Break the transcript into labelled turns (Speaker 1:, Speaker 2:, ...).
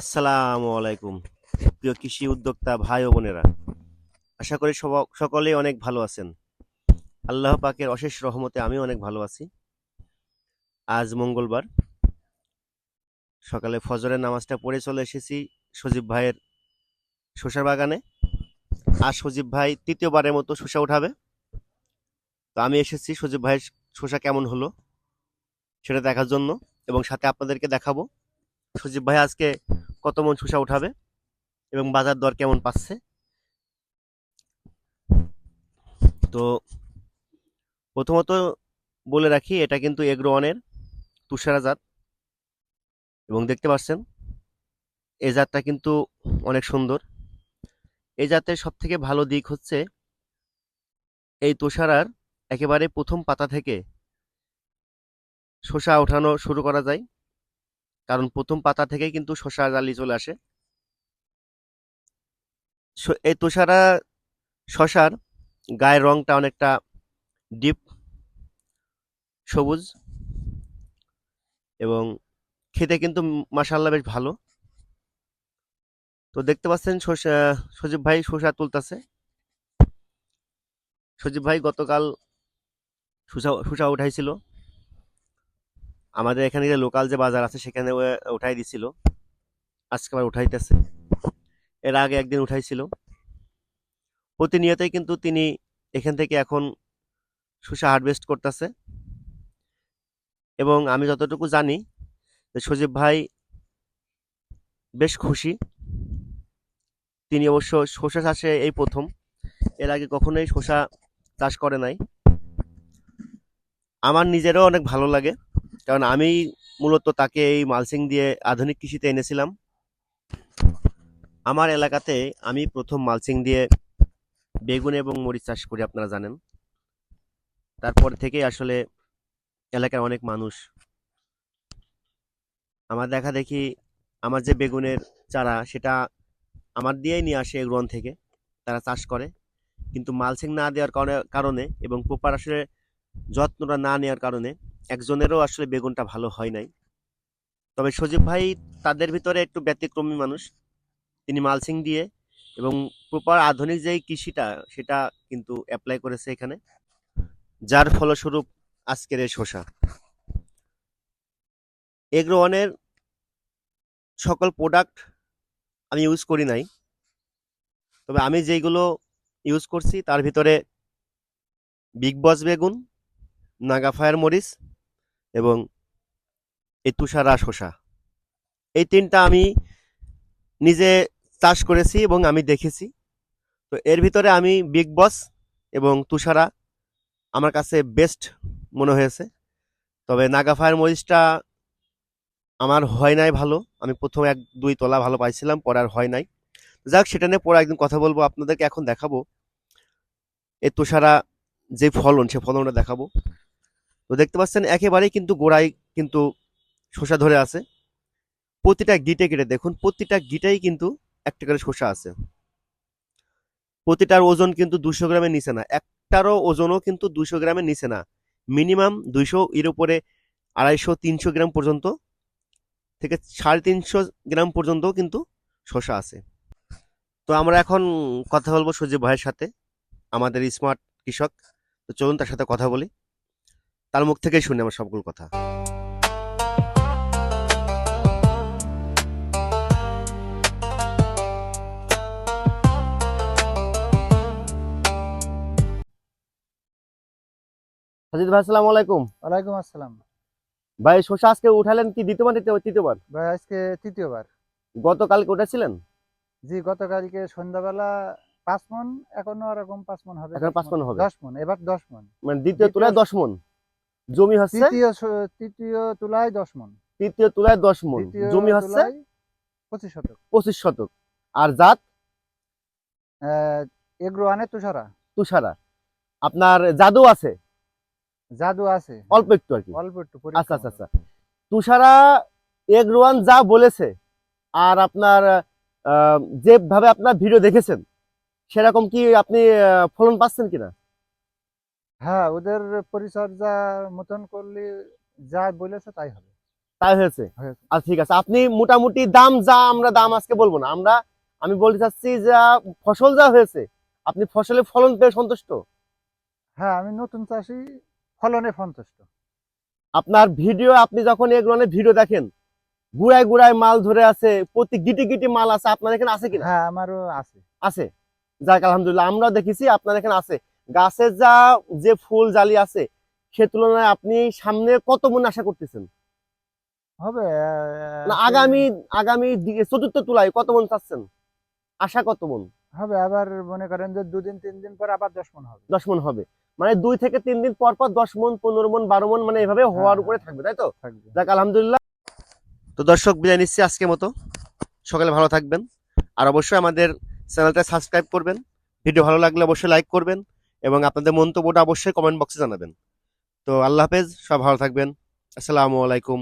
Speaker 1: আসসালামু আলাইকুম। প্রিয় কৃষি উদ্যোক্তা ভাই ও বোনেরা, আশা করি সকলেই অনেক ভালো আছেন। আল্লাহ পাকের অশেষ রহমতে আমি অনেক ভালো আছি। আজ মঙ্গলবার, সকালে ফজরের নামাজটা পড়ে চলে এসেছি সজীব ভাইয়ের শসা বাগানে। আর সজীব ভাই তৃতীয়বারের মতো শসা উঠাবে। তো আমি এসেছি সজীব ভাইয়ের শসা কেমন হলো সেটা দেখার জন্য এবং সাথে আপনাদেরকে দেখাবো। সজীব ভাই আজকে কত মন শসা উঠাবে এবং বাজার দর কেমন পাচ্ছে? তো প্রথমত বলে রাখি, এটা কিন্তু এগ্রোয়ানের তুষারা জাত এবং দেখতে পাচ্ছেন এই জাতটা কিন্তু অনেক সুন্দর। এই জাতের সব থেকে ভালো দিক হচ্ছে এই তুষারার একেবারে প্রথম পাতা থেকে শসা ওঠানো শুরু করা যায়। কারণ প্রথম পাতা থেকেই কিন্তু শসা জালি চলে আসে। এই তুষারা শসার গায়ের রংটা অনেকটা ডিপ, সবুজ এবং খেতে কিন্তু মাসাল্লাহ বেশ ভালো। তো দেখতে পাচ্ছেন শসা সজীব ভাই শসা তুলতেছে। সজীব ভাই গতকাল শসা শসা উঠাইছিল। আমাদের এখানে যে লোকাল যে বাজার আছে, সেখানে উঠাই দিছিল। আজকে আবার উঠাইতেছে। এর আগে একদিন উঠাইছিল। প্রতিনিয়তই কিন্তু তিনি এখান থেকে এখন শসা হারভেস্ট করতেছে। এবং আমি যতটুকু জানি যে সজীব ভাই বেশ খুশি। তিনি অবশ্য শসা চাষে এই প্রথম। এর আগে কখনোই শসা চাষ করে নাই। আমার নিজেরও অনেক ভালো লাগে। কারণ আমি মূলত তাকে এই মালচিং দিয়ে আধুনিক কৃষিতে এনেছিলাম। আমার এলাকাতে আমি প্রথম মালচিং দিয়ে বেগুন এবং মরিচ চাষ করি, আপনারা জানেন। তারপর থেকেই আসলে এলাকার অনেক মানুষ। আমার দেখা দেখি আমার যে বেগুনের চারা, সেটা আমার দিয়েই নিয়ে আসে এগ্রন থেকে, তারা চাষ করে। কিন্তু মালচিং না দেওয়ার কারণে কারণে এবং প্রপার আসলে যত্নটা না নেওয়ার কারণে একজনেরও আসলে বেগুনটা ভালো হয় নাই। তবে সজীব ভাই তাদের ভিতরে একটু ব্যতিক্রমী মানুষ। তিনি মালসিং দিয়ে এবং প্রপার আধুনিক যেই কৃষিটা, সেটা কিন্তু অ্যাপ্লাই করেছে এখানে। যার ফলস্বরূপ আজকের এই শসা। এগ্রো ওয়ানের সকল প্রোডাক্ট আমি ইউজ করি নাই। তবে আমি যেইগুলো ইউজ করছি, তার ভিতরে বিগ বস বেগুন নাগা ফায়ার মরিচ এবং এই তুষারা শসা। এই তিনটা আমি নিজে চাষ করেছি এবং আমি দেখেছি। তো এর ভিতরে আমি বিগ বস এবং তুষারা আমার কাছে বেস্ট মনে হয়েছে। তবে নাগা ফায়ার মরিচটা আমার হয় নাই ভালো। আমি প্রথম এক, দুই তলা ভালো পাইছিলাম, পরে আর হয় নাই। যাক, সেটা নিয়ে পরে একদিন কথা বলব, আপনাদেরকে এখন দেখাবো। এই তুষারা যে ফলন, সে ফলনটা দেখাবো। তো দেখতে পাচ্ছেন, একেবারেই কিন্তু গোড়ায় কিন্তু শসা ধরে আছে। প্রতিটা গিটে কেটে দেখুন, প্রতিটা গিটাই কিন্তু একটা করে শসা আছে। প্রতিটার ওজন কিন্তু দুশো গ্রামের নিচে না, একটারও ওজনও কিন্তু দুশো গ্রামের নিচে না। মিনিমাম দুইশো, এর উপরে আড়াইশো, তিনশো গ্রাম পর্যন্ত থেকে সাড়ে তিনশো গ্রাম পর্যন্ত কিন্তু শসা আছে। তো আমরা এখন কথা বলব সজীব ভাইয়ের সাথে, আমাদের স্মার্ট কৃষক। তো চলুন তার সাথে কথা বলি। তার মুখ থেকেই শুনি আমার সবগুলো কথা। সাজিদ ভাই আসসালামু আলাইকুম।
Speaker 2: ওয়ালাইকুম আসসালাম।
Speaker 1: ভাই শসা আজকে উঠালেন কি দ্বিতীয়বার দ্বিতীয়- তৃতীয়বার?
Speaker 2: ভাই আজকে তৃতীয়বার।
Speaker 1: গতকালকে উঠেছিলেন?
Speaker 2: জি গতকালকে সন্ধ্যাবেলা পাঁচ মন এখনও ওরকম পাঁচ মন হবে
Speaker 1: এখন পাঁচ মণ হবে।
Speaker 2: দশ মন এবার দশ মন
Speaker 1: মানে দ্বিতীয়
Speaker 2: দ্বিতীয়-
Speaker 1: তুলায় দশ মন জমি হচ্ছে?
Speaker 2: তৃতীয় তুলায় দশ মন
Speaker 1: তৃতীয় তুলায় দশ মন জমি হচ্ছে?
Speaker 2: পঁচিশ শতক।
Speaker 1: পঁচিশ শতক। আর জাত?
Speaker 2: আহ, এগ্রো আনে তুষারা।
Speaker 1: তুষারা। আপনার জাদু আছে?
Speaker 2: জাদু আছে।
Speaker 1: অল্প একটু আর কি।
Speaker 2: অল্প একটু
Speaker 1: আচ্ছা আচ্ছা আচ্ছা। তুষারা এগ্রোয়ান যা বলেছে আর আপনার যেভাবে আপনার ভিডিও দেখেছেন সেরকম কি আপনি ফলন পাচ্ছেন কিনা?
Speaker 2: হ্যাঁ ওদের পরিচর্যা মতন করলে যা বলেছে তাই হবে।
Speaker 1: তাই হয়েছে। আচ্ছা ঠিক আছে আপনি মোটামুটি দাম যা আমরা দাম আজকে বলব না। আমরা আমি বলতে চাচ্ছি যা ফসল যা হয়েছে আপনি ফসলে ফলন পেয়ে সন্তুষ্ট?
Speaker 2: হ্যাঁ আমি নতুন চাষি ফলনে সন্তুষ্ট।
Speaker 1: আপনার ভিডিও আপনি যখন এক ধরনের ভিডিও দেখেন গুড়ায় গুড়ায় মাল ধরে আছে প্রতি গিটি গিটি মাল আছে আপনার এখানে আছে কিনা?
Speaker 2: হ্যাঁ আমারও আছে।
Speaker 1: আছে? যাক আলহামদুলিল্লাহ আমরা দেখেছি আপনার এখানে আছে। গাছের যা যে ফুল জালি আছে সে তুলনায় আপনি সামনে কত মন আশা করতেছেন?
Speaker 2: হবে
Speaker 1: আগামী আগামী চতুর্থ তুলায় কত মন চাচ্ছেন? আশা কত মন?
Speaker 2: হবে আবার মনে করেন যে দুদিন তিন দিন পর আবার দশ মন হবে।
Speaker 1: দশ মন হবে। মানে দুই থেকে তিন দিন পর পর দশ মন পনেরো মন বারো মন মানে এভাবে হওয়ার
Speaker 2: হ্যাঁ।
Speaker 1: উপরে থাকবে তাই তো?
Speaker 2: থাকবে।
Speaker 1: যাক আলহামদুলিল্লাহ। তো দর্শক বিদায় নিচ্ছি আজকের মতো। সকালে ভালো থাকবেন। আর অবশ্যই আমাদের চ্যানেলটা সাবস্ক্রাইব করবেন। ভিডিও ভালো লাগলে অবশ্যই লাইক করবেন। এবং আপনাদের মন্তব্যটা অবশ্যই কমেন্ট বক্সে জানাবেন। তো আল্লাহ হাফেজ সব ভালো থাকবেন। আসসালামু আলাইকুম।